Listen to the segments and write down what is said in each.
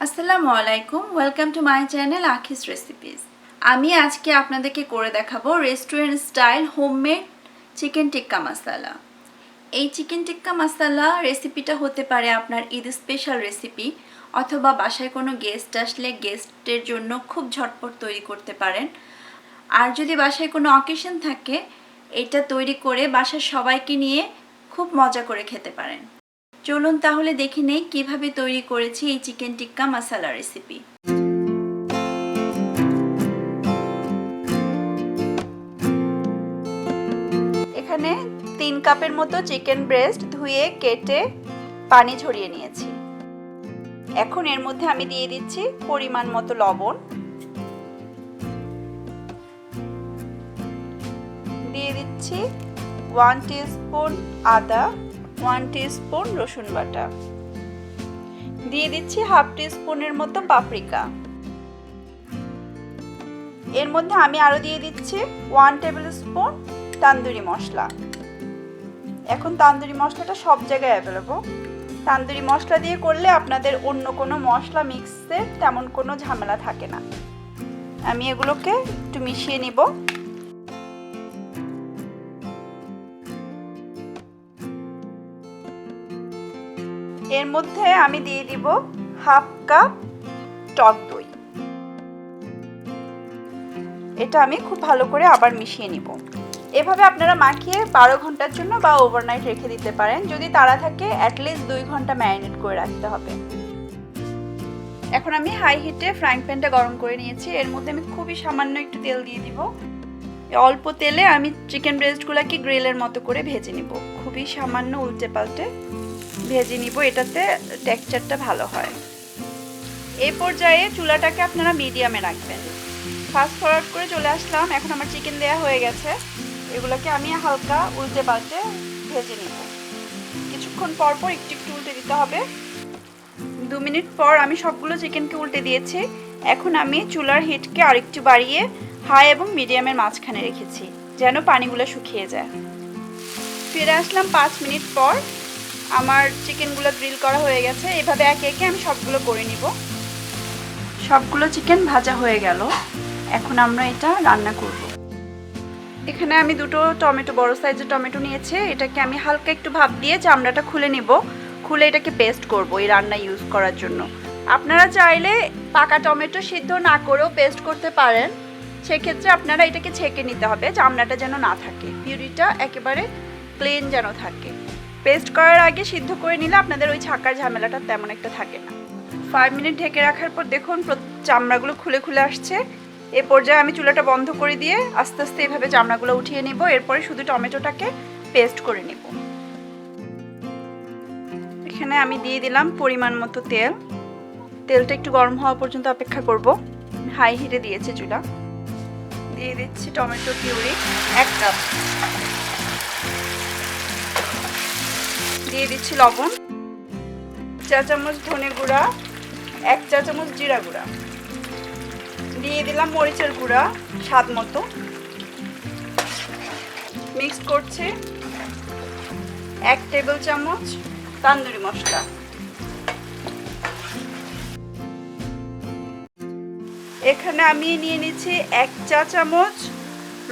আসসালামু আলাইকুম welcome to my channel Akhi's recipes আমি আজকে আপনাদেরকে করে দেখাবো restaurant style homemade chicken tikka masala এই চিকেন টিক্কা মশালা রেসিপিটা হতে পারে আপনার ঈদ স্পেশাল রেসিপি অথবা বাসায় কোনো গেস্ট আসলে গেস্টের জন্য খুব ঝটপট তৈরি করতে পারেন। আর যদি বাসায় কোনো অকেশন থাকে, এটা তৈরি করে বাসার সবাইকে নিয়ে খুব মজা করে খেতে পারেন। চলুন তাহলে দেখে নেই কীভাবে তৈরি করেছি এই চিকেন টিক্কা মশালা রেসিপি এখানে তিন কাপের মতো চিকেন ব্রেস্ট ধুয়ে, কেটে, পানি ঝরিয়ে নিয়েছি। এখন এর মধ্যে আমি দিয়ে দিচ্ছি পরিমাণ মতো লবণ। দিয়ে দিচ্ছি ওয়ান স্পুন আদা। ওয়ান স্পুন রসুন বাটা। দিয়ে দিচ্ছি হাফ স্পুনের মতো পাপরিকা এর মধ্যে আমি আরও দিয়ে দিচ্ছি ওয়ান টেবিল স্পুন তান্দুরি মশলা। এখন তান্দুরি মশলাটা সব জায়গায় অ্যাভেলেবল তান্দুরি মশলা দিয়ে করলে আপনাদের অন্য কোনো মশলা মিক্সের তেমন কোনো ঝামেলা থাকে না। আমি এগুলোকে একটু মিশিয়ে নিব। এর মধ্যে আমি দিয়ে দিব হাফ কাপ টক দই। এটা আমি খুব ভালো করে আবার মিশিয়ে নিব। এভাবে আপনারা মাখিয়ে বারো ঘণ্টার জন্য বা ওভারনাইট রেখে দিতে পারেন। যদি তারা থাকে অ্যাটলিস্ট দুই ঘণ্টা ম্যারিনেট করে রাখতে হবে। এখন আমি হাই হিটে ফ্রাইং প্যানটা গরম করে নিয়েছি। এর মধ্যে আমি খুবই সামান্য একটু তেল দিয়ে দিব। অল্প তেলে আমি চিকেন ব্রেস্টগুলোকে গ্রিলের মতো করে ভেজে নিব। খুবই সামান্য উল্টে পাল্টে। ভেজে নিব, এটাতে টেক্সচারটা ভালো হয়। এই পর্যায়ে চুলাটাকে আপনারা মিডিয়ামে রাখবেন। ফাস্ট ফরওয়ার্ড করে চলে আসলাম, এখন আমার চিকেন দেয়া হয়ে গেছে। এগুলোকে আমি হালকা উল্টে পাল্টে ভেজে নিব। কিছুক্ষণ পর পর একটু একটু উল্টে দিতে হবে। দু মিনিট পর আমি সবগুলো চিকেনকে উল্টে দিয়েছি। এখন আমি চুলার হিটকে আরেকটু বাড়িয়ে হাই এবং মিডিয়ামের মাঝখানে রেখেছি, যেন পানিগুলো শুকিয়ে যায়। ফিরে আসলাম পাঁচ মিনিট পর। আমার চিকেনগুলো গ্রিল করা হয়ে গেছে। এভাবে একে একে আমি সবগুলো করে নিব। সবগুলো চিকেন ভাজা হয়ে গেল। এখন আমরা এটা রান্না করব। এখানে আমি দুটো টমেটো, বড় সাইজের টমেটো নিয়েছি। এটাকে আমি হালকা একটু ভাপ দিয়ে চামড়াটা খুলে নিব। খুলে এটাকে পেস্ট করব এই রান্না ইউজ করার জন্য। আপনারা চাইলে পাকা টমেটো সিদ্ধ না করেও পেস্ট করতে পারেন। সেক্ষেত্রে আপনারা এটাকে ছেঁকে নিতে হবে, চামড়াটা যেন না থাকে। পিউরিটা একেবারে প্লেন যেন থাকে। পেস্ট করার আগে সিদ্ধ করে নিলে আপনাদের ওই ছাকার ঝামেলাটা তেমন একটা থাকে না। ফাইভ মিনিট ঢেকে রাখার পর দেখুন চামড়াগুলো খুলে খুলে আসছে। এ পর্যায়ে আমি চুলাটা বন্ধ করে দিয়ে আস্তে আস্তে এভাবে চামড়াগুলো উঠিয়ে নিব। এরপরে শুধু টমেটোটাকে পেস্ট করে নিব। এখানে আমি দিয়ে দিলাম পরিমাণ মতো তেল। তেলটা একটু গরম হওয়া পর্যন্ত অপেক্ষা করব। হাই হিটে দিয়েছে চুলা। দিয়ে দিচ্ছি টমেটো পিউরি এক কাপ। দিয়ে দিচ্ছি লবণ চা চামচ ধনে গুঁড়া, এক চা চামচ জিরা গুঁড়া। দিয়ে দিলাম মরিচের গুঁড়া স্বাদ মতো। মিক্স করছি এক টেবিল চামচ তান্দুরি মশলা। এখানে আমি নিয়ে নিচ্ছি এক চা চামচ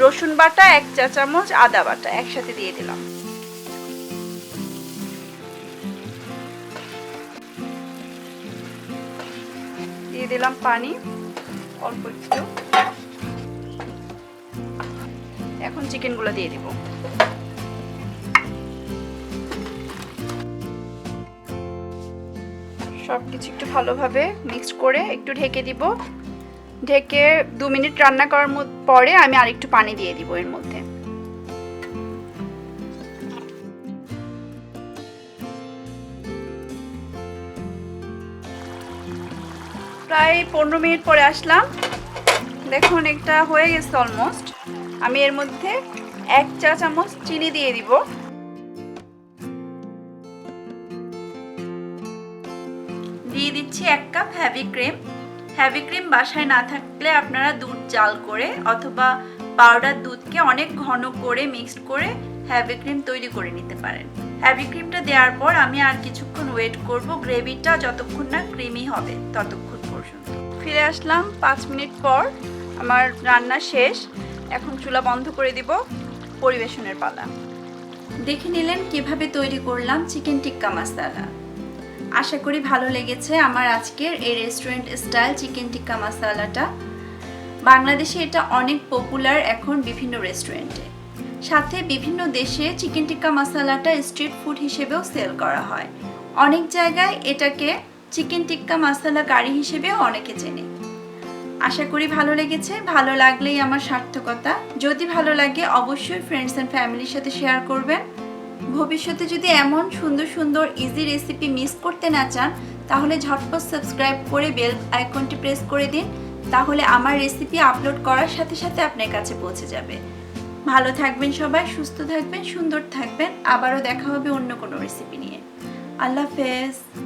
রসুন বাটা, এক চা চামচ আদা বাটা, একসাথে দিয়ে দিলাম। দিয়ে দিলাম পানি, অল্প একটু। এখন চিকেনগুলো দিয়ে দিব। সব কিছু একটু ভালোভাবে মিক্স করে একটু ঢেকে দিব। ঢেকে দু মিনিট রান্না করার পরে আমি আরেকটু পানি দিয়ে দিব এর মধ্যে। প্রায় পনেরো মিনিট পরে আসলাম। দেখুন একটা হয়ে গেছে অলমোস্ট আমি এর মধ্যে এক চা চামচ চিনি দিয়ে দিব। দিয়ে দিচ্ছি এক cup heavy cream heavy cream বাসায় না থাকলে আপনারা দুধ জাল করে অথবা পাউডার দুধকে অনেক ঘন করে মিক্সড করে হ্যাভি ক্রিম তৈরি করে নিতে পারেন। হ্যাভি ক্রিমটা দেওয়ার পর আমি আর কিছুক্ষণ ওয়েট করব। গ্রেভিটা যতক্ষণ না ক্রিমি হবে, ততক্ষণ পর্যন্ত। ফিরে আসলাম পাঁচ মিনিট পর, আমার রান্না শেষ। এখন চুলা বন্ধ করে দিব, পরিবেশনের পালা। দেখে নিলেন কীভাবে তৈরি করলাম চিকেন টিক্কা মশালা আশা করি ভালো লেগেছে আমার আজকের এই রেস্টুরেন্ট স্টাইল চিকেন টিক্কা মশালাটা বাংলাদেশে এটা অনেক পপুলার এখন বিভিন্ন রেস্টুরেন্টে সাথে বিভিন্ন দেশে চিকেন টিক্কা মশালাটা স্ট্রিট ফুড হিসেবেও সেল করা হয়। অনেক জায়গায় এটাকে চিকেন টিক্কা মশালা কারি হিসেবেও অনেকে চেনে। আশা করি ভালো লেগেছে। ভালো লাগলেই আমার সার্থকতা। যদি ভালো লাগে অবশ্যই ফ্রেন্ডস অ্যান্ড ফ্যামিলির সাথে শেয়ার করবেন। ভবিষ্যতে যদি এমন সুন্দর সুন্দর ইজি রেসিপি মিস করতে না চান, তাহলে ঝটপট সাবস্ক্রাইব করে বেল আইকনটি প্রেস করে দিন। তাহলে আমার রেসিপি আপলোড করার সাথে সাথে আপনার কাছে পৌঁছে যাবে। ভালো থাকবেন সবাই, সুস্থ থাকবেন, সুন্দর থাকবেন। আবারও দেখা হবে অন্য কোনো রেসিপি নিয়ে। আল্লাহ হাফেজ।